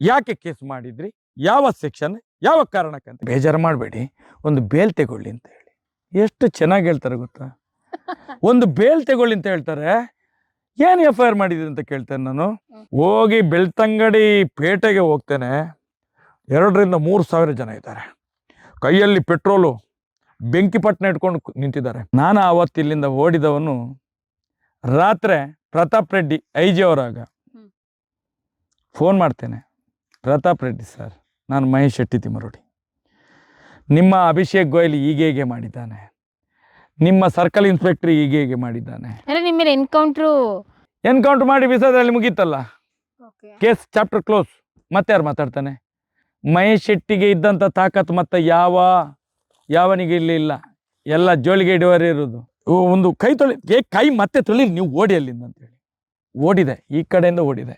ಯಾಕೆ ಕೇಸ್ ಮಾಡಿದ್ರಿ? ಯಾವ ಸೆಕ್ಷನ್? ಯಾವ ಕಾರಣಕ್ಕಂತ ಬೇಜಾರು ಮಾಡಬೇಡಿ. ಒಂದು ಬೇಲ್ ತಗೊಳ್ಳಿ ಅಂತ ಹೇಳಿ. ಎಷ್ಟು ಚೆನ್ನಾಗಿ ಹೇಳ್ತಾರೆ ಗೊತ್ತಾ? ಒಂದು ಬೇಲ್ ತಗೊಳ್ಳಿ ಅಂತ ಹೇಳ್ತಾರೆ. ಏನು ಎಫ್ ಐ ಆರ್ ಮಾಡಿದ್ರಿ ಅಂತ ಕೇಳ್ತೇನೆ ನಾನು. ಹೋಗಿ ಬೆಳ್ತಂಗಡಿ ಪೇಟೆಗೆ ಹೋಗ್ತೇನೆ. ಎರಡರಿಂದ ಮೂರು ಸಾವಿರ ಜನ ಇದ್ದಾರೆ. ಕೈಯಲ್ಲಿ ಪೆಟ್ರೋಲು ಬೆಂಕಿ ಪಟ್ಟಣ ಇಟ್ಕೊಂಡು ನಿಂತಿದ್ದಾರೆ. ನಾನು ಆವತ್ತು ಇಲ್ಲಿಂದ ಓಡಿದವನು ರಾತ್ರಿ ಪ್ರತಾಪ್ ರೆಡ್ಡಿ ಐ ಜಿ ಅವರಾಗ. ಫೋನ್ ಮಾಡ್ತೇನೆ. ಪ್ರತಾಪ್ ರೆಡ್ಡಿ ಸರ್ ನಾನು ಮಹೇಶ್ ಶೆಟ್ಟಿ ತಿಮ್ಮರೋಡಿ. ನಿಮ್ಮ ಅಭಿಷೇಕ್ ಗೋಯಲ್ ಹೀಗೆ ಹೀಗೆ ಮಾಡಿದ್ದಾನೆ. ನಿಮ್ಮ ಸರ್ಕಲ್ ಇನ್ಸ್ಪೆಕ್ಟರ್ ಹೀಗೆ ಹೀಗೆ ಮಾಡಿದ್ದಾನೆ. ಅಂದ್ರೆ ನಿಮ್ಮ ಮೇಲೆ ಎನ್ಕೌಂಟ್ರು ಎನ್ಕೌಂಟರ್ ಮಾಡಿ ಬಿಸೋದ್ರಲ್ಲಿ ಮುಗೀತಲ್ಲ? ಕೇಸ್ ಚಾಪ್ಟರ್ ಕ್ಲೋಸ್ ಮತ್ತೆ ಯಾರು ಮಾತಾಡ್ತಾನೆ? ಮಹೇಶ್ ಶೆಟ್ಟಿಗೆ ಇದ್ದಂಥ ತಾಕತ್ ಮತ್ತೆ ಯಾವ ಯಾವನಿಗೆ ಇಲ್ಲಿ ಇಲ್ಲ. ಎಲ್ಲ ಜೋಳಿಗೆ ಇಡುವರೆ ಇರೋದು ಒಂದು ಕೈ ತೊಳಿ ಏ ಕೈ ಮತ್ತೆ ತೊಳಿ ನೀವು ಓಡಿ ಅಲ್ಲಿಂದ ಅಂತೇಳಿ ಓಡಿದೆ ಈ ಕಡೆಯಿಂದ ಓಡಿದೆ.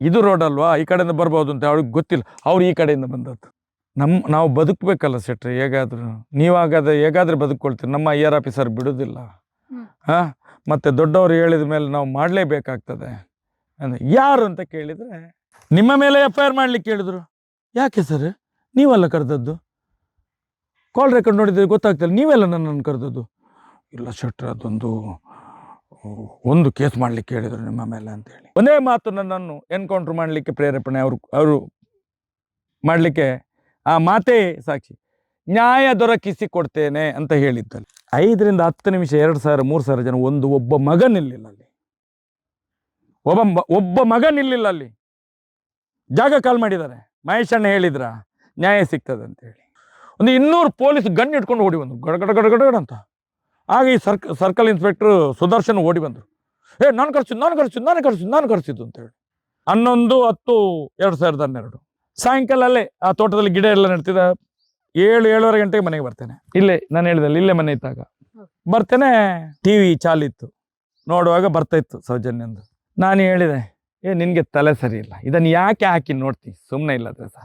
ಇದು ರೋಡ್ ಅಲ್ವಾ? ಈ ಕಡೆಯಿಂದ ಬರ್ಬೋದು ಅಂತ ಅವ್ರಿಗೆ ಗೊತ್ತಿಲ್ಲ. ಅವ್ರು ಈ ಕಡೆಯಿಂದ ಬಂದದ್ದು. ನಮ್ಮ ನಾವು ಬದುಕಬೇಕಲ್ಲ ಸೆಟ್ರಿ ಹೇಗಾದರೂ. ನೀವಾಗಾದ್ರೆ ಹೇಗಾದ್ರೆ ಬದುಕೊಳ್ತೀರಿ ನಮ್ಮ ಐ ಆರ್ ಆಫೀಸರ್ ಬಿಡೋದಿಲ್ಲ. ಹಾಂ? ಮತ್ತು ದೊಡ್ಡವರು ಹೇಳಿದ ಮೇಲೆ ನಾವು ಮಾಡಲೇಬೇಕಾಗ್ತದೆ. ಅಂದರೆ ಯಾರು ಅಂತ ಕೇಳಿದರೆ ನಿಮ್ಮ ಮೇಲೆ ಎಫ್ ಐ ಆರ್ ಮಾಡ್ಲಿಕ್ಕೆ ಹೇಳಿದ್ರು ಯಾಕೆ ಸರ್? ನೀವಲ್ಲ ಕರೆದದ್ದು? ಕಾಲ್ ರೆಕಾರ್ಡ್ ನೋಡಿದ್ರೆ ಗೊತ್ತಾಗ್ತಿಲ್ಲ ನೀವೆಲ್ಲ ನನ್ನನ್ನು ಕರೆದದ್ದು. ಇಲ್ಲ ಶೆಟ್ರ್ ಅದೊಂದು ಒಂದು ಕೇಸ್ ಮಾಡ್ಲಿಕ್ಕೆ ಹೇಳಿದರು ನಿಮ್ಮ ಮೇಲೆ ಅಂತೇಳಿ. ಒಂದೇ ಮಾತು ನನ್ನನ್ನು ಎನ್ಕೌಂಟ್ರ್ ಮಾಡಲಿಕ್ಕೆ ಪ್ರೇರೇಪಣೆ ಅವರು ಅವರು ಮಾಡಲಿಕ್ಕೆ ಆ ಮಾತೇ ಸಾಕ್ಷಿ. ನ್ಯಾಯ ದೊರಕಿಸಿ ಕೊಡ್ತೇನೆ ಅಂತ ಹೇಳಿದ್ದಲ್ಲಿ. ಐದರಿಂದ ಹತ್ತು ನಿಮಿಷ, ಎರಡು ಸಾವಿರ, ಮೂರು ಸಾವಿರ ಜನ ಒಂದು ಒಬ್ಬ ಮಗ ನಿಲ್ಲಿಲ್ಲ ಅಲ್ಲಿ. ಒಬ್ಬ ಒಬ್ಬ ಮಗ ನಿಲ್ಲಿಲ್ಲ ಅಲ್ಲಿ. ಜಾಗ ಕಾಲ್ ಮಾಡಿದ್ದಾರೆ. ಮಹೇಶ್ ಅಣ್ಣ ಹೇಳಿದ್ರ? ನ್ಯಾಯ ಸಿಗ್ತದೆ ಅಂತ ಹೇಳಿ ಒಂದು ಇನ್ನೂರು ಪೊಲೀಸ್ ಗನ್ ಇಟ್ಕೊಂಡು ಓಡಿ ಒಂದು ಗಡಗಡ ಗಡ ಗಡ ಗಡ ಗಡ ಅಂತ. ಆಗ ಈ ಸರ್ಕ ಸರ್ಕಲ್ ಇನ್ಸ್ಪೆಕ್ಟ್ರು ಸುದರ್ಶನ್ ಓಡಿ ಬಂದರು. ಏ ನಾನು ಖರ್ಚು ನಾನು ಖರ್ಚು ನಾನು ಖರ್ಚು ನಾನು ಖರ್ಚಿದ್ದು ಅಂತ ಹೇಳಿ. ಹನ್ನೊಂದು ಹತ್ತು ಎರಡು ಸಾವಿರದ ಹನ್ನೆರಡು. ಸಾಯಂಕಾಲ ಅಲ್ಲೇ ಆ ತೋಟದಲ್ಲಿ ಗಿಡ ಎಲ್ಲ ನೆಡ್ತಿದ್ದ. ಏಳು ಏಳುವರೆ ಗಂಟೆಗೆ ಮನೆಗೆ ಬರ್ತೇನೆ. ಇಲ್ಲೇ ನಾನು ಹೇಳಿದಲ್ಲ ಇಲ್ಲೇ ಮನೆ ಇದ್ದಾಗ. ಬರ್ತೇನೆ ಟಿ ವಿ ಚಾಲಿತ್ತು. ನೋಡುವಾಗ ಬರ್ತಾ ಇತ್ತು ಸೌಜನ್ಯಂದು ನಾನು ಹೇಳಿದೆ ಏ ನಿನಗೆ ತಲೆ ಸರಿ ಇಲ್ಲ. ಇದನ್ನು ಯಾಕೆ ಹಾಕಿ ನೋಡ್ತಿ? ಸುಮ್ಮನೆ ಇಲ್ಲದ್ರೆ ಸಹ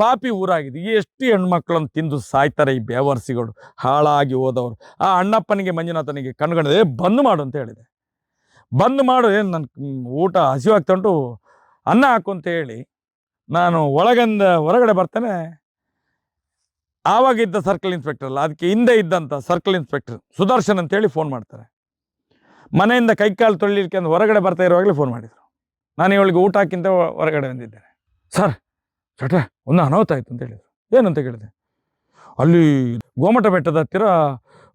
ಪಾಪಿ ಊರಾಗಿದೆ ಎಷ್ಟು ಹೆಣ್ಮಕ್ಳನ್ನು ತಿಂದು ಸಾಯ್ತಾರೆ ಈ ಬೇವರ್ಸಿಗಳು, ಹಾಳಾಗಿ ಹೋದವರು. ಆ ಅಣ್ಣಪ್ಪನಿಗೆ, ಮಂಜುನಾಥನಿಗೆ ಕಣ್ಗಣದೆ ಬಂದು ಮಾಡು ಅಂತ ಹೇಳಿದೆ. ಬಂದ್ ಮಾಡು, ಏನು ನನ್ನ ಊಟ ಹಸಿವಾಗ್ತಾ ಉಂಟು ಅನ್ನ ಹಾಕು ಅಂತ ಹೇಳಿ, ನಾನು ಒಳಗಿಂದ, ಹೊರಗಡೆ ಬರ್ತೇನೆ. ಆವಾಗ ಇದ್ದ ಸರ್ಕಲ್ ಇನ್ಸ್ಪೆಕ್ಟರ್ ಅಲ್ಲ ಅದಕ್ಕೆ ಹಿಂದೆ ಇದ್ದಂಥ ಸರ್ಕಲ್ ಇನ್ಸ್ಪೆಕ್ಟರ್ ಸುದರ್ಶನ್ ಅಂತೇಳಿ ಫೋನ್ ಮಾಡ್ತಾರೆ. ಮನೆಯಿಂದ ಕೈಕಾಲು ತೊಳಿಲಿಕ್ಕೆ ಅಂತ ಹೊರಗಡೆ ಬರ್ತಾ ಇರುವಾಗಲೇ ಫೋನ್ ಮಾಡಿದರು. ನಾನು ಇವಳಿಗೆ ಊಟ ಹಾಕಿಂತ ಹೊರಗಡೆ ಬಂದಿದ್ದೇನೆ. ಸರ್ ಚಟ್ರೆ ಒಂದು ಅನಾಹುತ ಆಯಿತು ಅಂತ ಹೇಳಿದರು. ಏನಂತ ಕೇಳಿದೆ? ಅಲ್ಲಿ ಗೋಮಟ ಬೆಟ್ಟದ ಹತ್ತಿರ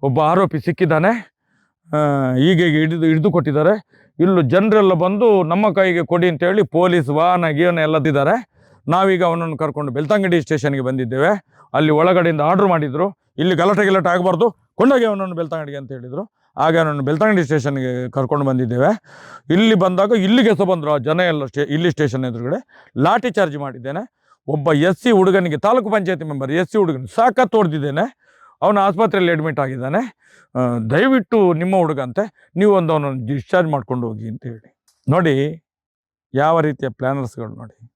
ಒಬ್ಬ ಆರೋಪಿ ಸಿಕ್ಕಿದ್ದಾನೆ. ಹೀಗೆ ಹಿಡಿದು ಹಿಡಿದು ಕೊಟ್ಟಿದ್ದಾರೆ. ಇಲ್ಲೂ ಜನರೆಲ್ಲ ಬಂದು ನಮ್ಮ ಕೈಗೆ ಕೊಡಿ ಅಂತೇಳಿ ಪೊಲೀಸ್ ವಾಹನ, ಗೀವನ ಎಲ್ಲದಿದ್ದಾರೆ ನಾವೀಗ ಅವನನ್ನು ಕರ್ಕೊಂಡು ಬೆಳ್ತಂಗಡಿ ಸ್ಟೇಷನ್ಗೆ ಬಂದಿದ್ದೇವೆ. ಅಲ್ಲಿ ಒಳಗಡೆಯಿಂದ ಆರ್ಡ್ರ್ ಮಾಡಿದರು. ಇಲ್ಲಿ ಗಲಾಟೆ ಗಲಾಟೆ ಆಗಬಾರ್ದು. ಕೊಂಡೋಗಿ ಅವನನ್ನು ಬೆಳ್ತಂಗಡಿಗೆ ಅಂತ ಹೇಳಿದರು. ಆಗ ಅವನನ್ನು ಬೆಳ್ತಂಗಡಿ ಸ್ಟೇಷನ್ಗೆ ಕರ್ಕೊಂಡು ಬಂದಿದ್ದೇವೆ. ಇಲ್ಲಿ ಬಂದಾಗ ಇಲ್ಲಿಗೆ ಸಹ ಬಂದರು ಆ ಜನ ಎಲ್ಲ ಸ್ಟೇ, ಇಲ್ಲಿ ಸ್ಟೇಷನ್ ಎದುರುಗಡೆ. ಲಾಠಿ ಚಾರ್ಜ್ ಮಾಡಿದ್ದೇನೆ. ಒಬ್ಬ ಎಸ್ ಸಿ ಹುಡುಗನಿಗೆ, ತಾಲೂಕು ಪಂಚಾಯತಿ ಮೆಂಬರ್ ಎಸ್ ಸಿ ಹುಡುಗನ ಸಾಕತ್ತು ಹೊಡೆದಿದ್ದೇನೆ ಅವನ ಆಸ್ಪತ್ರೆಯಲ್ಲಿ ಅಡ್ಮಿಟ್ ಆಗಿದ್ದಾನೆ. ದಯವಿಟ್ಟು ನಿಮ್ಮ ಹುಡುಗ ಅಂತೆ, ನೀವು ಒಂದು ಅವನನ್ನು ಡಿಸ್ಚಾರ್ಜ್ ಮಾಡ್ಕೊಂಡು ಹೋಗಿ ಅಂತ ಹೇಳಿ. ನೋಡಿ, ಯಾವ ರೀತಿಯ ಪ್ಲ್ಯಾನರ್ಸ್ಗಳು ನೋಡಿ.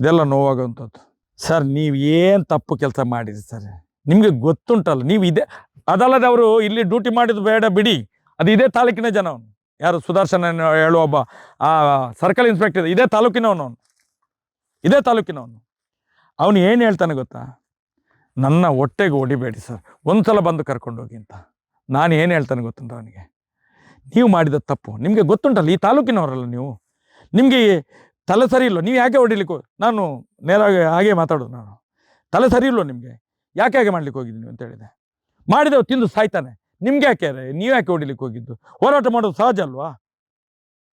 ಇದೆಲ್ಲ ನೋವಾಗುವಂಥದ್ದು. ಸರ್, ನೀವು ಏನು ತಪ್ಪು ಕೆಲಸ ಮಾಡಿದ್ರಿ ಸರ್? ನಿಮಗೆ ಗೊತ್ತುಂಟಲ್ಲ, ನೀವು ಇದೇ, ಅದಲ್ಲದೆ ಅವರು ಇಲ್ಲಿ ಡ್ಯೂಟಿ ಮಾಡಿದ್ದು ಬೇಡ ಬಿಡಿ. ಅದು ಇದೇ ತಾಲೂಕಿನ ಜನ ಯಾರು ಸುದರ್ಶನ ಹೇಳುವ ಒಬ್ಬ, ಆ, ಸರ್ಕಲ್ ಇನ್ಸ್ಪೆಕ್ಟರ್ ಇದೇ ತಾಲೂಕಿನವನು ಇದೇ ತಾಲೂಕಿನವನು. ಅವನು ಏನು ಹೇಳ್ತಾನೆ ಗೊತ್ತಾ? ನನ್ನ ಹೊಟ್ಟೆಗೆ ಹೊಡಿಬೇಡಿ ಸರ್. ಒಂದ್ಸಲ ಬಂದು ಕರ್ಕೊಂಡು ಹೋಗಿ ಅಂತ. ನಾನು ಏನು ಹೇಳ್ತಾನೆ ಗೊತ್ತುಂಟ ಅವನಿಗೆ? ನೀವು ಮಾಡಿದ ತಪ್ಪು. ನಿಮಗೆ ಗೊತ್ತುಂಟಲ್ಲ, ಈ ತಾಲೂಕಿನವರಲ್ಲ ನೀವು? ನಿಮಗೆ ತಲೆ ಸರಿ ಇಲ್ಲೋ ನೀವು ಯಾಕೆ ಹೊಡಿಲಿಕ್ಕೆ ನಾನು ನೇರವಾಗಿ ಹಾಗೆ ಮಾತಾಡೋದು ನಾನು. ತಲೆ ಸರಿ ಇಲ್ಲೋ ನಿಮಗೆ? ಯಾಕೆ ಹಾಗೆ ಮಾಡ್ಲಿಕ್ಕೆ ಹೋಗಿದ್ದು ನೀವು ಅಂತ ಹೇಳಿದೆ. ಮಾಡಿದೆವು ತಿಂದು ಸಾಯ್ತಾನೆ. ನಿಮ್ಗೆ ಯಾಕೆ? ನೀವು ಯಾಕೆ ಹೊಡಿಲಿಕ್ಕೆ ಹೋಗಿದ್ದು? ಹೋರಾಟ ಮಾಡೋದು ಸಹಜ ಅಲ್ವಾ?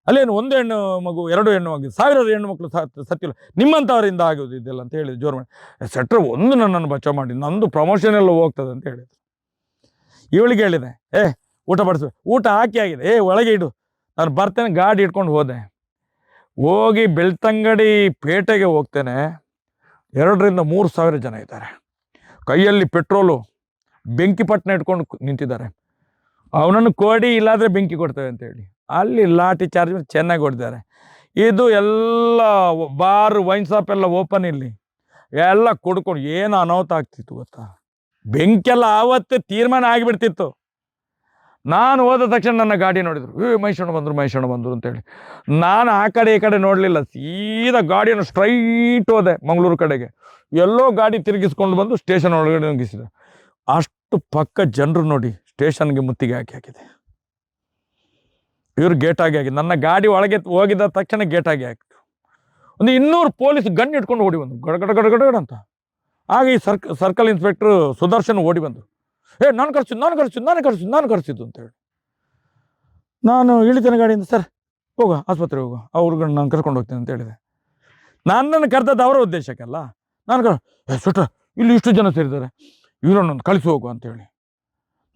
ಅಲ್ಲೇನು ಒಂದು ಹೆಣ್ಣು ಮಗು, ಎರಡು ಹೆಣ್ಣು ಮಗು, ಸಾವಿರಾರು ಹೆಣ್ಣು ಮಕ್ಕಳು ಸತ್- ಸತ್ತಿಲ್ಲ. ನಿಮ್ಮಂಥವರಿಂದ ಆಗೋದು ಇದೆಲ್ಲ ಅಂತ ಹೇಳಿ ಜೋರು ಮಾಡಿ. ಸೆಟ್ರ್ ಒಂದು ನನ್ನನ್ನು ಬಚಾವ್ ಮಾಡಿ, ನಂದು ಪ್ರಮೋಷನ್ ಎಲ್ಲ ಹೋಗ್ತದೆ ಅಂತ ಹೇಳಿದ್ರು. ಇವಳಿಗೆ ಹೇಳಿದೆ, ಏ, ಊಟ ಬಡಿಸ್ಬೇ ಊಟ ಹಾಕಿ ಆಗಿದೆ. ಏ, ಒಳಗೆ ಇಡು. ನಾನು ಬರ್ತೇನೆ, ಗಾಡಿ ಇಟ್ಕೊಂಡು ಹೋದೆ. ಹೋಗಿ ಬೆಳ್ತಂಗಡಿ ಪೇಟೆಗೆ ಹೋಗ್ತೇನೆ. ಎರಡರಿಂದ ಮೂರು ಸಾವಿರ ಜನ ಇದ್ದಾರೆ. ಕೈಯಲ್ಲಿ ಪೆಟ್ರೋಲು ಬೆಂಕಿ ಪಟ್ಟಣ ಇಟ್ಕೊಂಡು ನಿಂತಿದ್ದಾರೆ. ಅವನನ್ನು ಕೊಡಿ, ಇಲ್ಲಾದರೆ ಬೆಂಕಿ ಕೊಡ್ತೇವೆ ಅಂತ ಹೇಳಿ. ಅಲ್ಲಿ ಲಾಠಿ ಚಾರ್ಜ್ ಚೆನ್ನಾಗಿ ಹೊಡೆದಾರೆ ಇದು ಎಲ್ಲ ಬಾರ್, ವೈನ್ ಶಾಪ್ ಎಲ್ಲ ಓಪನ್ ಇಲ್ಲಿ. ಎಲ್ಲ ಕುಡ್ಕೊಂಡು ಏನು ಅನಾಹುತ ಆಗ್ತಿತ್ತು ಗೊತ್ತಾ? ಬೆಂಕಿ ಎಲ್ಲ ಆವತ್ತೇ ತೀರ್ಮಾನ ಆಗಿಬಿಡ್ತಿತ್ತು. ನಾನು ಹೋದ ತಕ್ಷಣ ನನ್ನ ಗಾಡಿ ನೋಡಿದ್ರು. ಏ, ಮೈಸೂರು ಬಂದರು ಮೈಸೂರು ಬಂದರು ಅಂತೇಳಿ. ನಾನು ಆ ಕಡೆ ಈ ಕಡೆ ನೋಡಲಿಲ್ಲ. ಸೀದಾ ಗಾಡಿಯನ್ನು ಸ್ಟ್ರೈಟ್ ಹೋದೆ ಮಂಗಳೂರು ಕಡೆಗೆ. ಎಲ್ಲೋ ಗಾಡಿ ತಿರುಗಿಸ್ಕೊಂಡು ಬಂದು ಸ್ಟೇಷನ್ ಒಳಗಡೆ ನುಗ್ಗಿಸಿದೆ ಅಷ್ಟು ಪಕ್ಕ ಜನರು ನೋಡಿ ಸ್ಟೇಷನ್ಗೆ ಮುತ್ತಿಗೆ ಹಾಕಿ ಹಾಕಿದೆ. ಇವ್ರು ಗೇಟ್ ಆಗಿ ನನ್ನ ಗಾಡಿ ಒಳಗೆ ಹೋಗಿದ್ದ ತಕ್ಷಣ ಗೇಟ್ ಆಗಿ ಒಂದು ಇನ್ನೂರು ಪೊಲೀಸ್ ಗನ್ ಇಟ್ಕೊಂಡು ಓಡಿ ಬಂದು ಗಡ ಗಡ ಗಡ ಗಡ ಅಂತ. ಆಗ ಈ ಸರ್ಕ್ ಸರ್ಕಲ್ ಇನ್ಸ್ಪೆಕ್ಟರ್ ಸುದರ್ಶನ್ ಓಡಿ ಬಂದು ಏ, ನಾನು ಕರ್ಸಿದ್ದು ನಾನು ಕರ್ಸಿದ್ದು ನಾನು ಕರ್ಸಿದ್ದು ನಾನು ಕರ್ಸಿದ್ದು ಅಂತೇಳಿ ನಾನು ಇಳಿತೇನೆ ಗಾಡಿಯಿಂದ, ಸರ್, ಹೋಗು, ಆಸ್ಪತ್ರೆಗೆ ಹೋಗು. ಅವ್ರುಗಳನ್ನ ನಾನು ಕರ್ಕೊಂಡು ಹೋಗ್ತೇನೆ ಅಂತ ಹೇಳಿದೆ. ನನ್ನನ್ನು ಕರೆದದ್ದು ಅವರ ಉದ್ದೇಶಕ್ಕಲ್ಲ. ನಾನು ಕರ್ ಏ, ಸುಟ್ರ, ಇಲ್ಲಿ ಇಷ್ಟು ಜನ ಸೇರಿದ್ದಾರೆ. ಇವರನ್ನೊಂದು ಕಳಿಸಿ ಹೋಗು ಅಂತೇಳಿ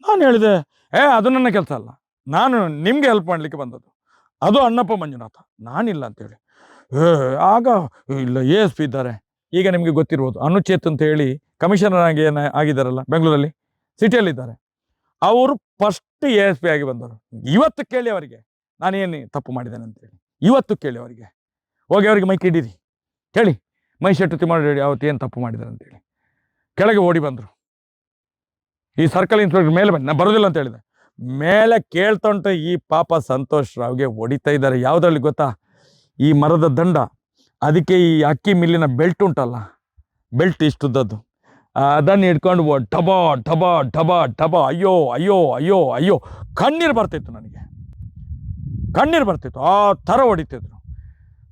ನಾನು ಹೇಳಿದೆ, ಏ, ಅದು ನನ್ನ ಕೆಲಸ ಅಲ್ಲ. ನಾನು ನಿಮಗೆ ಹೆಲ್ಪ್ ಮಾಡಲಿಕ್ಕೆ ಬಂದದ್ದು. ಅದು ಅಣ್ಣಪ್ಪ ಮಂಜುನಾಥ. ನಾನಿಲ್ಲ ಅಂತೇಳಿ. ಆಗ ಇಲ್ಲ ಎ ಎಸ್ ಪಿ ಇದ್ದಾರೆ. ಈಗ ನಿಮಗೆ ಗೊತ್ತಿರ್ಬೋದು. ಅನುಚೇತ್ ಅಂತ ಹೇಳಿ ಕಮಿಷನರ್ ಆಗಿ ಏನ ಆಗಿದ್ದಾರಲ್ಲ, ಬೆಂಗಳೂರಲ್ಲಿ ಸಿಟಿಯಲ್ಲಿದ್ದಾರೆ ಅವರು ಫಸ್ಟ್ ಎ ಎಸ್ ಪಿ ಆಗಿ ಬಂದರು ಇವತ್ತು ಕೇಳಿ ಅವರಿಗೆ, ನಾನೇನು ತಪ್ಪು ಮಾಡಿದ್ದೇನೆ ಅಂತೇಳಿ. ಇವತ್ತು ಕೇಳಿ ಅವರಿಗೆ. ಹೋಗಿ ಅವರಿಗೆ ಮೈ ಕಿಡೀರಿ ಕೇಳಿ. ಮೈ ಶೆಟ್ಟು ಮಾಡಿ ಅವತ್ತು ಏನು ತಪ್ಪು ಮಾಡಿದ್ದಾರೆ ಅಂತೇಳಿ. ಕೆಳಗೆ ಓಡಿ ಬಂದರು. ಈ ಸರ್ಕಲ್ ಇನ್ಸ್ಪೆಕ್ಟರ್ ಮೇಲೆ ಬನ್ನಿ ನಾನು ಬರೋದಿಲ್ಲ ಅಂತ ಹೇಳಿದೆ. ಮೇಲೆ ಕೇಳ್ತಾ ಉಂಟು ಈ ಪಾಪ ಸಂತೋಷ್ ರಾವ್ಗೆ ಹೊಡಿತಾ ಇದ್ದಾರೆ. ಯಾವುದ್ರಲ್ಲಿ ಗೊತ್ತಾ? ಈ ಮರದ ದಂಡ. ಅದಕ್ಕೆ ಈ ಅಕ್ಕಿ ಮಿಲ್ಲಿನ ಬೆಲ್ಟ್ ಉಂಟಲ್ಲ? ಬೆಲ್ಟ್ ಇಷ್ಟುದ್ದದ್ದು. ಅದನ್ನು ಹಿಡ್ಕೊಂಡು ಟಬ ಢಬ ಢಬ ಢಬ ಅಯ್ಯೋ ಅಯ್ಯೋ ಅಯ್ಯೋ ಅಯ್ಯೋ, ಕಣ್ಣೀರು ಬರ್ತಿತ್ತು ನನಗೆ. ಕಣ್ಣೀರು ಬರ್ತಿತ್ತು. ಆ ಥರ ಹೊಡಿತಿದ್ರು.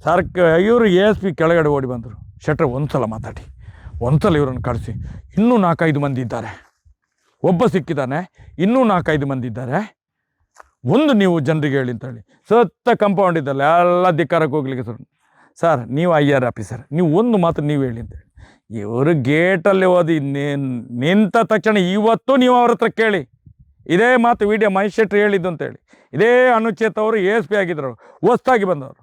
ಸರ್ಕ, ಇವರು ಎ ಎಸ್ ಪಿ ಕೆಳಗಡೆ ಓಡಿ ಬಂದರು. ಶೆಟ್ರ್, ಒಂದ್ಸಲ ಮಾತಾಡಿ. ಒಂದ್ಸಲ ಇವರನ್ನು ಕಳಿಸಿ. ಇನ್ನೂ ನಾಲ್ಕೈದು ಮಂದಿ ಇದ್ದಾರೆ. ಒಬ್ಬ ಸಿಕ್ಕಿದ್ದಾನೆ, ಇನ್ನೂ ನಾಲ್ಕೈದು ಮಂದಿ ಇದ್ದಾರೆ. ಒಂದು ನೀವು ಜನರಿಗೆ ಹೇಳಿ ಅಂತ ಹೇಳಿ ಸತ್ತ ಕಂಪೌಂಡ್ ಇದ್ದಲ್ಲ ಎಲ್ಲ ಧಿಕ್ಕಾರಕ್ಕೆ ಹೋಗ್ಲಿಕ್ಕೆ ಸರ್ ಸರ್ ನೀವು ಐ ಆರ್ ಆಫೀಸರ್ ನೀವು ಒಂದು ಮಾತು ನೀವು ಹೇಳಿ ಅಂತ ಹೇಳಿ. ಇವರು ಗೇಟಲ್ಲಿ ಓದಿ ನಿಂತ ತಕ್ಷಣ ಇವತ್ತು ನೀವು ಅವ್ರ ಹತ್ರ ಕೇಳಿ. ಇದೇ ಮಾತು ವಿಡಿಯೋ ಮಹೇಶ್ ಶೆಟ್ಟಿ ಹೇಳಿದ್ದು ಅಂತೇಳಿ ಇದೇ ಅನುಚೇತ್ ಅವರು ಎಸ್ ಪಿ ಆಗಿದ್ದರು ಹೊಸ್ತಾಗಿ ಬಂದವರು.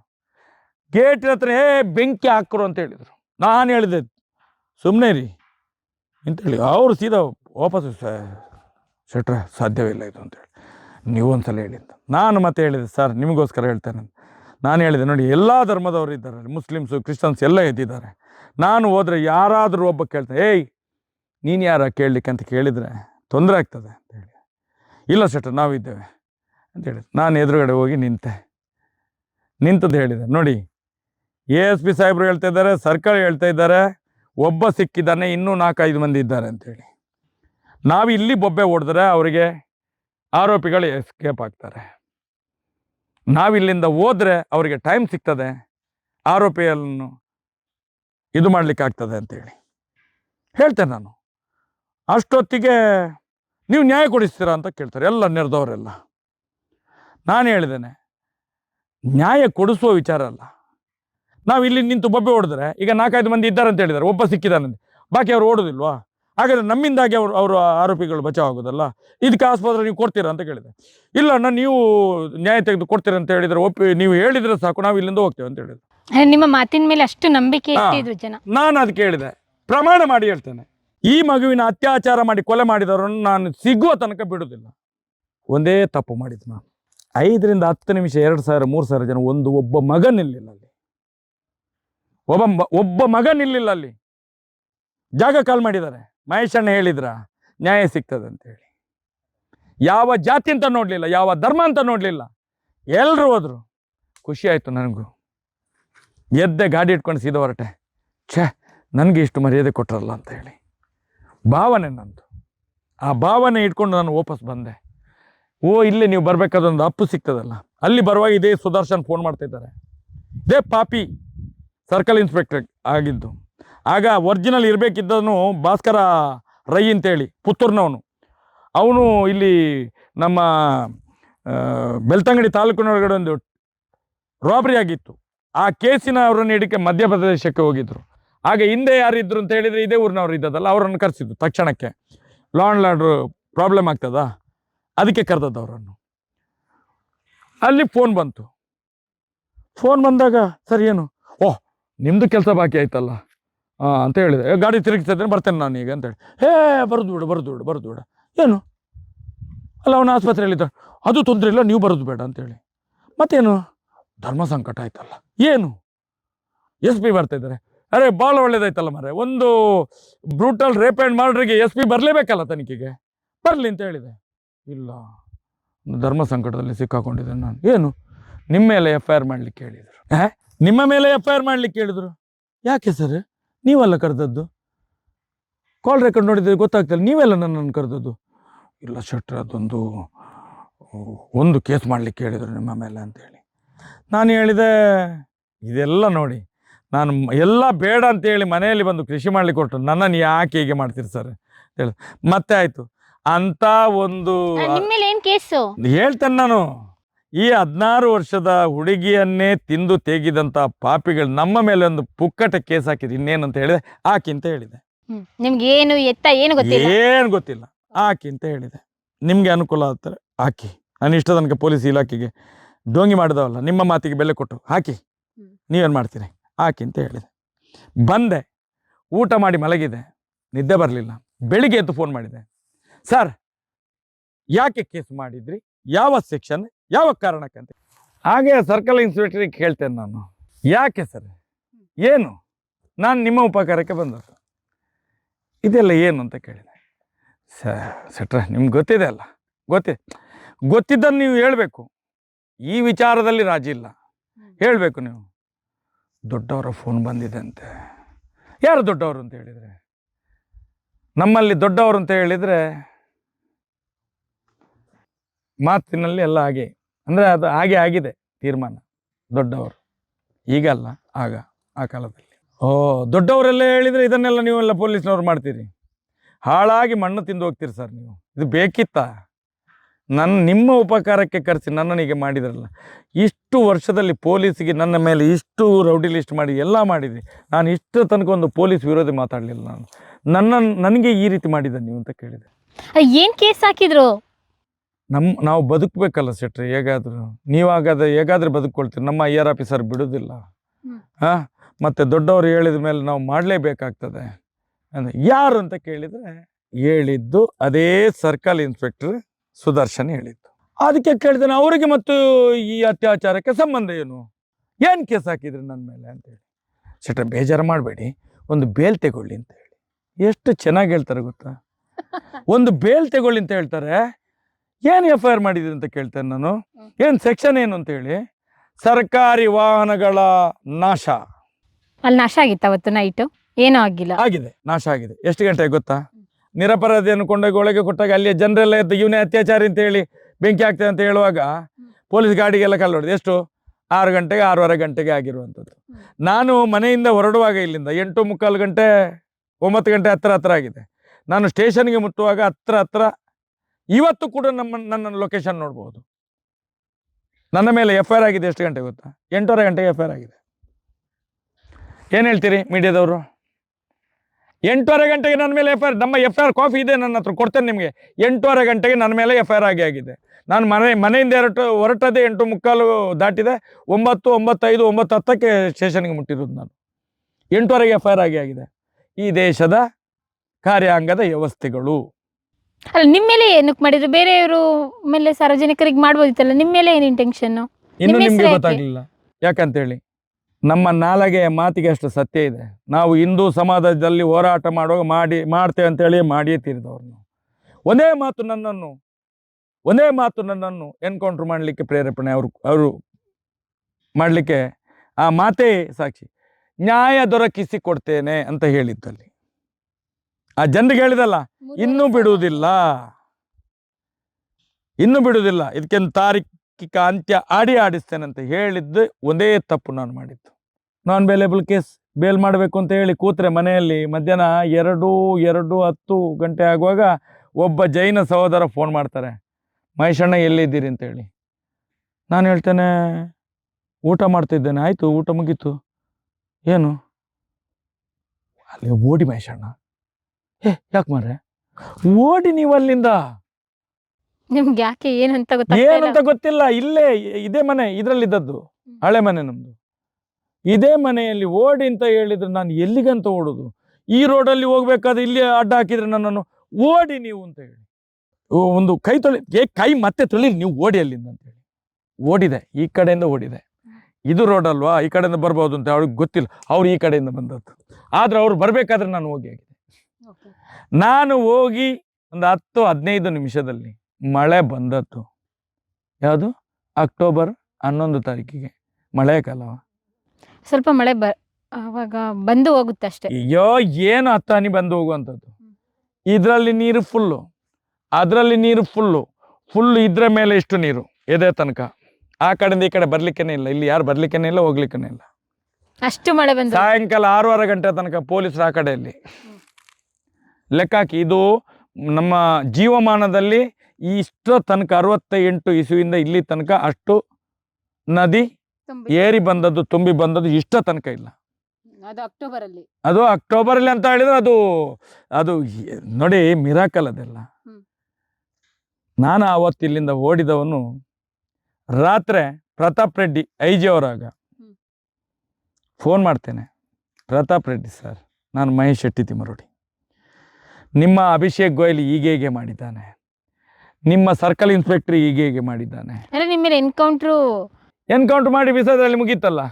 ಗೇಟ್ ಹತ್ರ, ಏ, ಬೆಂಕಿ ಹಾಕ್ರು ಅಂತ ಹೇಳಿದರು. ನಾನು ಹೇಳಿದೆ ಸುಮ್ಮನೆ ರೀ ಅಂತೇಳಿ ಅವರು ಸೀದಾ ವಾಪಸ್ ಶೆಟ್ರ ಸಾಧ್ಯವಿಲ್ಲ ಇದು ಅಂತೇಳಿ. ನೀವು ಒಂದು ಸಲ ಹೇಳಿದ್ದು ನಾನು ಮತ್ತೆ ಹೇಳಿದೆ, ಸರ್, ನಿಮಗೋಸ್ಕರ ಹೇಳ್ತೇನೆ. ನಾನು ಹೇಳಿದೆ, ನೋಡಿ, ಎಲ್ಲ ಧರ್ಮದವರು ಇದ್ದಾರೆ, ಮುಸ್ಲಿಮ್ಸು, ಕ್ರಿಶ್ಚಿಯನ್ಸ್ ಎಲ್ಲ ಎದ್ದಿದ್ದಾರೆ. ನಾನು ಹೋದರೆ ಯಾರಾದರೂ ಒಬ್ಬ ಕೇಳ್ತೇನೆ, ಏಯ್, ನೀನು ಯಾರ ಕೇಳಲಿಕ್ಕೆ ಅಂತ ಕೇಳಿದರೆ ತೊಂದರೆ ಆಗ್ತದೆ ಅಂತ ಹೇಳಿ. ಇಲ್ಲ ಶೆಟ್ರ್ ನಾವಿದ್ದೇವೆ ಅಂತ ಹೇಳಿ ನಾನು ಎದುರುಗಡೆ ಹೋಗಿ ನಿಂತೆ. ನಿಂತದ್ದು ಹೇಳಿದೆ, ನೋಡಿ, ಎ ಎಸ್ ಪಿ ಸಾಹೇಬರು ಹೇಳ್ತಾ ಇದ್ದಾರೆ ಸರ್ಕಾರ ಹೇಳ್ತಾ ಇದ್ದಾರೆ, ಒಬ್ಬ ಸಿಕ್ಕಿದ್ದಾನೆ, ಇನ್ನೂ ನಾಲ್ಕೈದು ಮಂದಿ ಇದ್ದಾರೆ ಅಂತೇಳಿ ನಾವು ಇಲ್ಲಿ ಬೊಬ್ಬೆ ಹೊಡೆದ್ರೆ ಅವರಿಗೆ ಆರೋಪಿಗಳು ಎಸ್ಕೇಪ್ ಆಗ್ತಾರೆ. ನಾವಿಲ್ಲಿಂದ ಹೋದರೆ ಅವರಿಗೆ ಟೈಮ್ ಸಿಗ್ತದೆ. ಆರೋಪಿಯನ್ನು ಇದು ಮಾಡ್ಲಿಕ್ಕೆ ಆಗ್ತದೆ ಅಂತೇಳಿ. ಹೇಳ್ತೇನೆ ನಾನು. ಅಷ್ಟೊತ್ತಿಗೆ ನೀವು ನ್ಯಾಯ ಕೊಡಿಸ್ತೀರಾ ಅಂತ ಕೇಳ್ತಾರೆ. ಎಲ್ಲ ನೆರೆದವರೆಲ್ಲ. ನಾನು ಹೇಳಿದ್ದೇನೆ, ನ್ಯಾಯ ಕೊಡಿಸುವ ವಿಚಾರ ಅಲ್ಲ. ನಾವು ಇಲ್ಲಿ ನಿಂತು ಬೊಬ್ಬೆ ಹೊಡೆದ್ರೆ ಈಗ ನಾಲ್ಕೈದು ಮಂದಿ ಇದ್ದಾರೆ ಅಂತ ಹೇಳಿದ್ದಾರೆ. ಒಬ್ಬ ಸಿಕ್ಕಿದ್ದಾನಂತೆ ಬಾಕಿ ಅವರು ಓಡೋದಿಲ್ವಾ? ಹಾಗಾದ್ರೆ ನಮ್ಮಿಂದಾಗಿ ಅವರು ಅವರು ಆರೋಪಿಗಳು ಬಚಾವ್ ಆಗೋದಲ್ಲ ಇದಕ್ಕೆ ಆಸ್ಪತ್ರೆ ನೀವು ಕೊಡ್ತೀರಾ ಅಂತ ಕೇಳಿದೆ. ಇಲ್ಲ ಅಣ್ಣ ನೀವು ನ್ಯಾಯ ತೆಗೆದು ಕೊಡ್ತೀರ ಅಂತ ಹೇಳಿದ್ರೆ ಒಪ್ಪಿ ನೀವು ಹೇಳಿದ್ರೆ ಸಾಕು ನಾವು ಇಲ್ಲಿಂದ ಹೋಗ್ತೇವೆ ಅಂತ ಹೇಳಿದ್ರು. ನಿಮ್ಮ ಮಾತಿನ ಮೇಲೆ ಅಷ್ಟು ನಂಬಿಕೆ ಜನ. ನಾನು ಅದು ಕೇಳಿದೆ. ಪ್ರಮಾಣ ಮಾಡಿ ಹೇಳ್ತೇನೆ. ಈ ಮಗುವಿನ ಅತ್ಯಾಚಾರ ಮಾಡಿ ಕೊಲೆ ಮಾಡಿದವರನ್ನು ನಾನು ಸಿಗುವ ತನಕ ಬಿಡುವುದಿಲ್ಲ. ಒಂದೇ ತಪ್ಪು ಮಾಡಿದ್ದು ನಾನು. ಐದರಿಂದ ಹತ್ತು ನಿಮಿಷ ಎರಡು ಸಾವಿರ ಮೂರು ಸಾವಿರ ಜನ ಒಂದು ಒಬ್ಬ ಮಗ ನಿಲ್ಲಿಲ್ಲ ಅಲ್ಲಿ. ಒಬ್ಬ ಒಬ್ಬ ಮಗ ನಿಲ್ಲಿಲ್ಲ ಅಲ್ಲಿ. ಜಾಗ ಕಾಲ್ ಮಾಡಿದ್ದಾರೆ. ಮಹೇಶ್ ಅಣ್ಣ ಹೇಳಿದ್ರ? ನ್ಯಾಯ ಸಿಗ್ತದಂತ ಹೇಳಿ ಯಾವ ಜಾತಿ ಅಂತ ನೋಡಲಿಲ್ಲ, ಯಾವ ಧರ್ಮ ಅಂತ ನೋಡಲಿಲ್ಲ. ಎಲ್ಲರೂ ಹೋದ್ರು. ಖುಷಿ ಆಯಿತು ನನಗೂ. ಎದ್ದೆ ಗಾಡಿ ಇಟ್ಕೊಂಡು ಸೀದ ಹೊರಟೆ. ಛೇ, ನನಗೆ ಇಷ್ಟು ಮರ್ಯಾದೆ ಕೊಟ್ಟರಲ್ಲ ಅಂತ ಹೇಳಿ ಭಾವನೆ ನಂದು. ಆ ಭಾವನೆ ಇಟ್ಕೊಂಡು ನಾನು ವಾಪಸ್ ಬಂದೆ. ಓ, ಇಲ್ಲಿ ನೀವು ಬರಬೇಕಾದೊಂದು ಅಪ್ಪು ಸಿಗ್ತದಲ್ಲ. ಅಲ್ಲಿ ಬರುವಾಗ ಇದೇ ಸುದರ್ಶನ್ ಫೋನ್ ಮಾಡ್ತಾ ಇದ್ದಾರೆ ಇದೇ ಪಾಪಿ ಸರ್ಕಲ್ ಇನ್ಸ್ಪೆಕ್ಟರ್ ಆಗಿದ್ದು. ಆಗ ಒರಿಜಿನಲ್ ಇರಬೇಕಿದ್ದನು ಭಾಸ್ಕರ ರೈ ಅಂತೇಳಿ, ಪುತ್ತೂರಿನವನು. ಅವನು ಇಲ್ಲಿ ನಮ್ಮ ಬೆಳ್ತಂಗಡಿ ತಾಲೂಕಿನೊಳಗಡೆ ಒಂದು ರಾಬರಿ ಆಗಿತ್ತು. ಆ ಕೇಸಿನ ಅವರನ್ನು ಹಿಡಿಕೆ ಮಧ್ಯಪ್ರದೇಶಕ್ಕೆ ಹೋಗಿದ್ರು. ಆಗ ಹಿಂದೆ ಯಾರಿದ್ರು ಅಂತ ಹೇಳಿದರೆ ಇದೇ ಊರಿನವ್ರು ಇದ್ದದಲ್ಲ ಅವರನ್ನು ಕರೆಸಿದ್ದು ತಕ್ಷಣಕ್ಕೆ. ಲಾ ಲಾರ್ಡ್ರು ಪ್ರಾಬ್ಲಮ್ ಆಗ್ತದಾ? ಅದಕ್ಕೆ ಕರೆದದ್ದು ಅವರನ್ನು. ಅಲ್ಲಿ ಫೋನ್ ಬಂತು. ಫೋನ್ ಬಂದಾಗ, ಸರ್ ಏನು? ಓಹ್ ನಿಮ್ಮದು ಕೆಲಸ ಬಾಕಿ ಆಯ್ತಲ್ಲ. ಅಂತ ಹೇಳಿದೆ. "ಏ, ಗಾಡಿ ತಿರುಗಿಸಿದ್ರೆ ಬರ್ತೇನೆ ನಾನು ಈಗ ಅಂತೇಳಿ ಹೇ ಬರೋದು ಬಿಡು ಬರೋದು ಬಿಡು ಬರೋದು ಬಿಡ. ಏನು? ಅಲ್ಲ ಅವನ ಆಸ್ಪತ್ರೆಯಲ್ಲಿದ್ದ ಅದು ತೊಂದರೆ ಇಲ್ಲ ನೀವು ಬರೋದು ಬೇಡ ಅಂತೇಳಿ ಮತ್ತೇನು? ಧರ್ಮ ಸಂಕಟ ಆಯ್ತಲ್ಲ. ಏನು? ಎಸ್ ಪಿ ಬರ್ತಾ ಇದ್ದಾರೆ. ಅರೆ ಭಾಳ ಒಳ್ಳೇದಾಯ್ತಲ್ಲ ಮರೆ ಒಂದು ಬ್ರೂಟಲ್ ರೇಪ್ ಆ್ಯಂಡ್ ಮಾಡ್ರಿಗೆ ಎಸ್ ಪಿ ಬರಲೇಬೇಕಲ್ಲ ತನಿಖೆಗೆ? ಬರಲಿ ಅಂತ ಹೇಳಿದೆ. ಇಲ್ಲ. ಧರ್ಮ ಸಂಕಟದಲ್ಲಿ ಸಿಕ್ಕಾಕೊಂಡಿದ್ದೆ ನಾನು. ಏನು? ನಿಮ್ಮ ಮೇಲೆ ಎಫ್ ಐ ಆರ್ ಮಾಡಲಿಕ್ಕೆ ಹೇಳಿದರು. ನಿಮ್ಮ ಮೇಲೆ ಎಫ್ ಐ ಆರ್ ಮಾಡಲಿಕ್ಕೆ ಹೇಳಿದರು? ಯಾಕೆ ಸರ್? ನೀವಲ್ಲ ಕರೆದದ್ದು? ಕಾಲ್ ರೆಕಾರ್ಡ್ ನೋಡಿದ್ರೆ ಗೊತ್ತಾಗ್ತಿಲ್ಲ ನೀವೆಲ್ಲ ನನ್ನನ್ನು ಕರೆದದ್ದು? ಇಲ್ಲ ಶೆಟ್ರ್ ಅದೊಂದು ಒಂದು ಕೇಸ್ ಮಾಡಲಿಕ್ಕೆ ಹೇಳಿದರು ನಿಮ್ಮ ಮೇಲೆ ಅಂತೇಳಿ. ನಾನು ಹೇಳಿದೆ ಇದೆಲ್ಲ ನೋಡಿ ನಾನು ಎಲ್ಲ ಬೇಡ ಅಂತೇಳಿ ಮನೆಯಲ್ಲಿ ಬಂದು ಕೃಷಿ ಮಾಡಲಿಕ್ಕೆ ಕೊಟ್ಟರು ನನ್ನನ್ನು ಯಾಕೆ ಹೀಗೆ ಮಾಡ್ತೀರಿ ಸರ್? ಹೇಳಿ. ಮತ್ತೆ ಆಯಿತು. ಅಂಥ ಒಂದು ಹೇಳ್ತೇನೆ ನಾನು. ಈ ಹದಿನಾರು ವರ್ಷದ ಹುಡುಗಿಯನ್ನೇ ತಿಂದು ತೆಗೆದಂಥ ಪಾಪಿಗಳು ನಮ್ಮ ಮೇಲೆ ಒಂದು ಪುಕ್ಕಟ ಕೇಸ್ ಹಾಕಿದ್ರು ಇನ್ನೇನಂತ ಹೇಳಿದೆ? ಆಕಿಂತ ಹೇಳಿದೆ. ನಿಮ್ಗೆ ಏನು ಎತ್ತ ಏನು ಗೊತ್ತಿಲ್ಲ? ಏನು ಗೊತ್ತಿಲ್ಲ. ಆಕಿಂತ ಅಂತ ಹೇಳಿದೆ. ನಿಮಗೆ ಅನುಕೂಲ ಆಗ್ತಾರೆ. ಹಾಕಿ ನಾನು ಇಷ್ಟ ತನಕ ಪೊಲೀಸ್ ಇಲಾಖೆಗೆ ಡೋಂಗಿ ಮಾಡಿದವಲ್ಲ ನಿಮ್ಮ ಮಾತಿಗೆ ಬೆಲೆ ಕೊಟ್ಟು. ಹಾಕಿ. ನೀವೇನು ಮಾಡ್ತೀರಿ? ಹಾಕಿ ಅಂತ ಹೇಳಿದೆ. ಬಂದೆ. ಊಟ ಮಾಡಿ ಮಲಗಿದೆ. ನಿದ್ದೆ ಬರಲಿಲ್ಲ. ಬೆಳಿಗ್ಗೆ ಎದ್ದು ಫೋನ್ ಮಾಡಿದೆ. ಸರ್ ಯಾಕೆ ಕೇಸ್ ಮಾಡಿದ್ರಿ? ಯಾವ ಸೆಕ್ಷನ್ ಯಾವ ಕಾರಣಕ್ಕಂತ ಹಾಗೆ ಸರ್ಕಲ್ ಇನ್ಸ್ಪೆಕ್ಟರಿಗೆ ಕೇಳ್ತೇನೆ ನಾನು. ಯಾಕೆ ಸರ್? ಏನು? ನಾನು ನಿಮ್ಮ ಉಪಕಾರಕ್ಕೆ ಬಂದ ಇದೆಲ್ಲ ಏನು ಅಂತ ಕೇಳಿದೆ. ಸೆಟ್ರ, ನಿಮ್ಗೆ ಗೊತ್ತಿದೆ ಅಲ್ಲ? ಗೊತ್ತಿದೆ ಗೊತ್ತಿದ್ದನ್ನು ನೀವು ಹೇಳಬೇಕು. ಈ ವಿಚಾರದಲ್ಲಿ ರಾಜಿ ಇಲ್ಲ. ಹೇಳಬೇಕು ನೀವು. ದೊಡ್ಡವರ ಫೋನ್ ಬಂದಿದೆ ಅಂತೆ. ಯಾರು ದೊಡ್ಡವರು ಅಂತ ಹೇಳಿದರೆ? ನಮ್ಮಲ್ಲಿ ದೊಡ್ಡವರು ಅಂತ ಹೇಳಿದರೆ ಮಾತಿನಲ್ಲಿ ಎಲ್ಲ ಹಾಗೆ. ಅಂದರೆ ಅದು ಹಾಗೆ ಆಗಿದೆ ತೀರ್ಮಾನ. ದೊಡ್ಡವರು. ಈಗಲ್ಲ ಆಗ, ಆ ಕಾಲದಲ್ಲಿ. ಓ, ದೊಡ್ಡವರೆಲ್ಲ ಹೇಳಿದರೆ ಇದನ್ನೆಲ್ಲ ನೀವೆಲ್ಲ ಪೊಲೀಸ್ನವ್ರು ಮಾಡ್ತೀರಿ? ಹಾಳಾಗಿ ಮಣ್ಣು ತಿಂದು ಹೋಗ್ತೀರಿ ಸರ್ ನೀವು. ಇದು ಬೇಕಿತ್ತಾ? ನನ್ನ ನಿಮ್ಮ ಉಪಕಾರಕ್ಕೆ ಕರೆಸಿ ನನ್ನನಿಗೆ ಮಾಡಿದ್ರಲ್ಲ. ಇಷ್ಟು ವರ್ಷದಲ್ಲಿ ಪೊಲೀಸಿಗೆ ನನ್ನ ಮೇಲೆ ಇಷ್ಟು ರೌಡಿ ಲಿಸ್ಟ್ ಮಾಡಿ ಎಲ್ಲ ಮಾಡಿದ್ರಿ. ನಾನು ಇಷ್ಟು ತನಕ ಒಂದು ಪೊಲೀಸ್ ವಿರೋಧಿ ಮಾತಾಡಲಿಲ್ಲ ನಾನು. ನನ್ನ, ನನಗೆ ಈ ರೀತಿ ಮಾಡಿದ ನೀವು ಅಂತ ಕೇಳಿದೆ. ಏನು ಕೇಸ್ ಹಾಕಿದ್ರು? ನಮ್ಮ ನಾವು ಬದುಕಬೇಕಲ್ಲ ಸೆಟ್ರಿ ಹೇಗಾದರೂ. ನೀವಾಗಾದ್ರೆ ಹೇಗಾದರೂ ಬದುಕೊಳ್ತೀರಿ ನಮ್ಮ ಐ ಆರ್ ಆಫೀಸರ್ ಬಿಡೋದಿಲ್ಲ. ಹಾಂ? ಮತ್ತು ದೊಡ್ಡವರು ಹೇಳಿದ ಮೇಲೆ ನಾವು ಮಾಡಲೇಬೇಕಾಗ್ತದೆ. ಅಂದರೆ ಯಾರು ಅಂತ ಕೇಳಿದರೆ ಹೇಳಿದ್ದು ಅದೇ ಸರ್ಕಲ್ ಇನ್ಸ್ಪೆಕ್ಟರ್ ಸುದರ್ಶನ್ ಹೇಳಿದ್ದು. ಅದಕ್ಕೆ ಕೇಳಿದಾನೆ ಅವರಿಗೆ ಮತ್ತು ಈ ಅತ್ಯಾಚಾರಕ್ಕೆ ಸಂಬಂಧ ಏನು? ಏನು ಕೇಸ್ ಹಾಕಿದ್ರಿ ನನ್ನ ಮೇಲೆ ಅಂತೇಳಿ ಸೆಟ್ರ ಬೇಜಾರು ಮಾಡಬೇಡಿ. ಒಂದು ಬೇಲ್ ತಗೊಳ್ಳಿ ಅಂತ ಹೇಳಿ. ಎಷ್ಟು ಚೆನ್ನಾಗಿ ಹೇಳ್ತಾರೆ ಗೊತ್ತಾ? ಒಂದು ಬೇಲ್ ತಗೊಳ್ಳಿ ಅಂತ ಹೇಳ್ತಾರೆ. ಏನು ಎಫ್ ಐ ಆರ್ ಮಾಡಿದ್ರಿ ಅಂತ ಕೇಳ್ತೇನೆ ನಾನು? ಏನು ಸೆಕ್ಷನ್ ಏನು ಅಂತ ಹೇಳಿ? ಸರ್ಕಾರಿ ವಾಹನಗಳ ನಾಶ. ಅಲ್ಲಿ ನಾಶ ಆಗಿತ್ತು ಅವತ್ತು ನೈಟು ಏನೂ ಆಗಿಲ್ಲ. ಆಗಿದೆ ನಾಶ ಆಗಿದೆ. ಎಷ್ಟು ಗಂಟೆಗೆ ಗೊತ್ತಾ? ನಿರಪರಾಧಿಯನ್ನು ಕೊಂಡೋಗಿ ಒಳಗೆ ಕೊಟ್ಟಾಗ ಅಲ್ಲಿಯ ಜನರೆಲ್ಲ ಎದ್ದು ಇವನೇ ಅತ್ಯಾಚಾರಿ ಅಂತ ಹೇಳಿ ಬೆಂಕಿ ಆಗ್ತದೆ ಅಂತ ಹೇಳುವಾಗ ಪೊಲೀಸ್ ಗಾಡಿಗೆಲ್ಲ ಕಲ್ಲು ನೋಡಿದೆ. ಎಷ್ಟು? ಆರು ಗಂಟೆಗೆ ಆರೂವರೆ ಗಂಟೆಗೆ ಆಗಿರುವಂಥದ್ದು. ನಾನು ಮನೆಯಿಂದ ಹೊರಡುವಾಗ ಇಲ್ಲಿಂದ ಎಂಟು ಮುಕ್ಕಾಲು ಗಂಟೆ ಒಂಬತ್ತು ಗಂಟೆ ಹತ್ರ ಹತ್ರ ಆಗಿದೆ. ನಾನು ಸ್ಟೇಷನ್ಗೆ ಮುಟ್ಟುವಾಗ ಹತ್ರ ಹತ್ರ ಇವತ್ತು ಕೂಡ ನಮ್ಮ, ನನ್ನ ಲೊಕೇಶನ್ ನೋಡ್ಬೋದು. ನನ್ನ ಮೇಲೆ ಎಫ್ ಐ ಆಗಿದೆ ಎಷ್ಟು ಗಂಟೆ ಗೊತ್ತಾ? ಎಂಟೂವರೆ ಗಂಟೆಗೆ ಎಫ್ ಐ ಆಗಿದೆ. ಏನು ಹೇಳ್ತೀರಿ ಮೀಡಿಯಾದವರು? ಎಂಟೂವರೆ ಗಂಟೆಗೆ ನನ್ನ ಮೇಲೆ ಎಫ್ ಐ ಆರ್ ನಮ್ಮ ಎಫ್ ಐ ಆರ್ ಕಾಫಿ ಇದೆ ನನ್ನ ಹತ್ರ, ಕೊಡ್ತೇನೆ ನಿಮಗೆ. ಎಂಟೂವರೆ ಗಂಟೆಗೆ ನನ್ನ ಮೇಲೆ ಎಫ್ ಐ ಆರ್ ಆಗಿ ಆಗಿದೆ. ನಾನು ಮನೆ, ಮನೆಯಿಂದ ಎರಡು, ಹೊರಟದೆ ಎಂಟು ಮುಕ್ಕಾಲು ದಾಟಿದೆ. ಒಂಬತ್ತು, ಒಂಬತ್ತೈದು, ಒಂಬತ್ತು ಹತ್ತಕ್ಕೆ ಸ್ಟೇಷನ್ಗೆ ಮುಟ್ಟಿರೋದು ನಾನು. ಎಂಟುವರೆಗೆ ಎಫ್ ಐ ಆರ್ ಆಗಿ ಆಗಿದೆ. ಈ ದೇಶದ ಕಾರ್ಯಾಂಗದ ವ್ಯವಸ್ಥೆಗಳು. ಅಲ್ಲ ನಿಮ್ಮ ಮೇಲೆ ಏನಕ್ಕೆ ಮಾಡಿದ್ರು? ಬೇರೆಯವರು ಮೇಲೆ ಸಾರ್ವಜನಿಕರಿಗೆ ಮಾಡ್ಬೋದಿತ್ತಲ್ಲ ನಿಮ್ಮ ಮೇಲೆ ಏನು ಇಂಟೆನ್ಷನ್ ಇನ್ನು ನಿಮ್ಮ ನಿಮಗೆ ಹೆಸರು? ಗೊತ್ತಾಗಲಿಲ್ಲ. ಯಾಕಂತೇಳಿ ನಮ್ಮ ನಾಲಗೆಯ ಮಾತಿಗೆ ಅಷ್ಟು ಸತ್ಯ ಇದೆ. ನಾವು ಹಿಂದೂ ಸಮಾಜದಲ್ಲಿ ಹೋರಾಟ ಮಾಡುವಾಗ ಮಾಡಿ ಮಾಡ್ತೇವೆ ಅಂತೇಳಿ ಮಾಡಿಯೇ ತೀರಿದವ್ರು ನಾವು. ಒಂದೇ ಮಾತು ನನ್ನನ್ನು ಒಂದೇ ಮಾತು ನನ್ನನ್ನು ಎನ್ಕೌಂಟ್ರ್ ಮಾಡಲಿಕ್ಕೆ ಪ್ರೇರೇಪಣೆ ಅವರು ಅವರು ಮಾಡಲಿಕ್ಕೆ ಆ ಮಾತೇ ಸಾಕ್ಷಿ. ನ್ಯಾಯ ದೊರಕಿಸಿ ಕೊಡ್ತೇನೆ ಅಂತ ಹೇಳಿದ್ದಲ್ಲಿ. ಆ ಜನರಿಗೆ ಹೇಳಿದಲ್ಲ ಇನ್ನೂ ಬಿಡುವುದಿಲ್ಲ. ಇನ್ನೂ ಬಿಡುವುದಿಲ್ಲ. ಇದಕ್ಕೆಂದು ತಾರೀಕಿಕ ಅಂತ್ಯ ಆಡಿ ಆಡಿಸ್ತೇನೆ ಅಂತ ಹೇಳಿದ್ದು ಒಂದೇ ತಪ್ಪು ನಾನು ಮಾಡಿದ್ದು. ನಾನ್ ಬೇಲೇಬಲ್ ಕೇಸ್ ಬೇಲ್ ಮಾಡಬೇಕು ಅಂತ ಹೇಳಿ ಕೂತ್ರೆ ಮನೆಯಲ್ಲಿ ಮಧ್ಯಾಹ್ನ ಎರಡು ಎರಡು ಹತ್ತು ಗಂಟೆ ಆಗುವಾಗ ಒಬ್ಬ ಜೈನ ಸಹೋದರ ಫೋನ್ ಮಾಡ್ತಾರೆ ಮಹೇಶಣ್ಣ ಎಲ್ಲಿದ್ದೀರಿ? ಅಂತ ಹೇಳಿ. ನಾನು ಹೇಳ್ತೇನೆ ಊಟ ಮಾಡ್ತಿದ್ದೇನೆ. ಆಯಿತು ಊಟ ಮುಗೀತು. ಏನು? ಅಲ್ಲಿ ಓಡಿ ಮಹೇಶಣ್ಣ. ಏ ಯಾಕೆ ಮಾರ್ರೆ? ಓಡಿ ನೀವು ಅಲ್ಲಿಂದ ನಿಮ್ಗೆ ಯಾಕೆ ಏನಂತ ಗೊತ್ತಾಗ್ತಾ ಗೊತ್ತಿಲ್ಲ ಇಲ್ಲೇ ಇದೇ ಮನೆ ಇದ್ರಲ್ಲಿದ್ದದ್ದು ಹಳೆ ಮನೆ ನಮ್ದು. ಇದೇ ಮನೆಯಲ್ಲಿ ಓಡಿ ಅಂತ ಹೇಳಿದ್ರೆ ನಾನು ಎಲ್ಲಿಗಂತ ಓಡೋದು? ಈ ರೋಡಲ್ಲಿ ಹೋಗ್ಬೇಕಾದ್ರೆ ಇಲ್ಲಿ ಅಡ್ಡ ಹಾಕಿದ್ರೆ ನನ್ನನ್ನು ಓಡಿ ನೀವು ಅಂತ ಹೇಳಿ. ಓ, ಒಂದು ಕೈ ತೊಳಿ ಏ ಕೈ ಮತ್ತೆ ತೊಳಿ ನೀವು ಓಡಿ ಅಲ್ಲಿಂದ ಅಂತ ಹೇಳಿ. ಓಡಿದೆ ಈ ಕಡೆಯಿಂದ ಓಡಿದೆ. ಇದು ರೋಡ್ ಅಲ್ವಾ? ಈ ಕಡೆಯಿಂದ ಬರ್ಬೋದು ಅಂತ ಅವ್ರಿಗೆ ಗೊತ್ತಿಲ್ಲ ಅವ್ರು ಈ ಕಡೆಯಿಂದ ಬಂದದ್ದು. ಆದ್ರೆ ಅವ್ರು ಬರಬೇಕಾದ್ರೆ ನಾನು ಹೋಗಿ ಆಗಿದೆ ನಾನು ಹೋಗಿ ಒಂದು ಹತ್ತು ಹದಿನೈದು ನಿಮಿಷದಲ್ಲಿ ಮಳೆ ಬಂದದ್ದು. ಯಾವುದು? ಅಕ್ಟೋಬರ್ ಹನ್ನೊಂದು ತಾರೀಕಿಗೆ. ಮಳೆಯ ಕಾಲವ ಸ್ವಲ್ಪ ಮಳೆ ಬ ಅವಾಗ ಬಂದು ಹೋಗುತ್ತೆ ಅಷ್ಟೇ. ಅಯ್ಯೋ ಏನು ಹತ್ತಾನಿ ಬಂದು ಹೋಗುವಂಥದ್ದು? ಇದರಲ್ಲಿ ನೀರು ಫುಲ್ಲು. ಅದರಲ್ಲಿ ನೀರು ಫುಲ್ಲು. ಫುಲ್ ಇದ್ರ ಮೇಲೆ ಇಷ್ಟು ನೀರು ಎದೆ ತನಕ. ಆ ಕಡೆಯಿಂದ ಈ ಕಡೆ ಬರ್ಲಿಕ್ಕೇನೆ ಇಲ್ಲ. ಇಲ್ಲಿ ಯಾರು ಬರ್ಲಿಕ್ಕೇನೆ ಇಲ್ಲ ಹೋಗ್ಲಿಕ್ಕೇನೆ ಇಲ್ಲ. ಅಷ್ಟು ಮಳೆ ಬಂದು ಸಾಯಂಕಾಲ ಆರೂವರೆ ಗಂಟೆ ತನಕ ಪೊಲೀಸರು ಆ ಕಡೆಯಲ್ಲಿ. ಲೆಕ್ಕ ಹಾಕಿ ಇದು ನಮ್ಮ ಜೀವಮಾನದಲ್ಲಿ ಇಷ್ಟ ತನಕ ಅರವತ್ತ ಎಂಟು ಇಸುವಿಂದ ಇಲ್ಲಿ ತನಕ ಅಷ್ಟು ನದಿ ಏರಿ ಬಂದದ್ದು ತುಂಬಿ ಬಂದದ್ದು ಇಷ್ಟ ತನಕ ಇಲ್ಲ. ಅದು ಅಕ್ಟೋಬರ್ ಅಲ್ಲಿ ಅದು ಅಕ್ಟೋಬರಲ್ಲಿ ಅಂತ ಹೇಳಿದ್ರೆ ಅದು ಅದು ನೋಡಿ ಮಿರಾಕಲ್ ಅದೆಲ್ಲ. ನಾನು ಅವತ್ತು ಇಲ್ಲಿಂದ ಓಡಿದವನು ರಾತ್ರಿ ಪ್ರತಾಪ್ ರೆಡ್ಡಿ ಐ ಜಿ ಅವರಾಗ ಫೋನ್ ಮಾಡ್ತೇನೆ. ಪ್ರತಾಪ್ ರೆಡ್ಡಿ ಸರ್ ನಾನು ಮಹೇಶ್ ಶೆಟ್ಟಿ ತಿಮರೋಡಿ ನಿಮ್ಮ ಅಭಿಷೇಕ್ ಗೋಯಲ್ ಈಗ ಹೇಗೆ ಮಾಡಿದ್ದಾನೆ. ನಿಮ್ಮ ಸರ್ಕಲ್ ಇನ್ಸ್ಪೆಕ್ಟರ್ ಈಗ ಹೇಗೆ ಮಾಡಿದ್ದಾನೆ. ಅಂದ್ರೆ ನಿಮ್ಮ ಮೇಲೆ ಎನ್ಕೌಂಟ್ರು ಎನ್ಕೌಂಟರ್ ಮಾಡಿ ಬಿಸೋದ್ರಲ್ಲಿ ಮುಗೀತಲ್ಲ?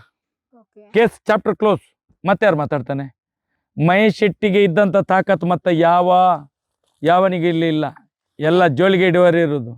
Case chapter close. ಮತ್ತೆ ಯಾರು ಮಾತಾಡ್ತಾನೆ? ಮಹೇಶ್ ಶೆಟ್ಟಿಗೆ ಇದ್ದಂಥ ತಾಕತ್ ಮತ್ತೆ ಯಾವ ಯಾವನಿಗೆ ಇಲ್ಲಿ ಇಲ್ಲ. ಎಲ್ಲ ಜೋಳಿಗೆ ಹಿಡಿಯುವವರೇ ಇರೋದು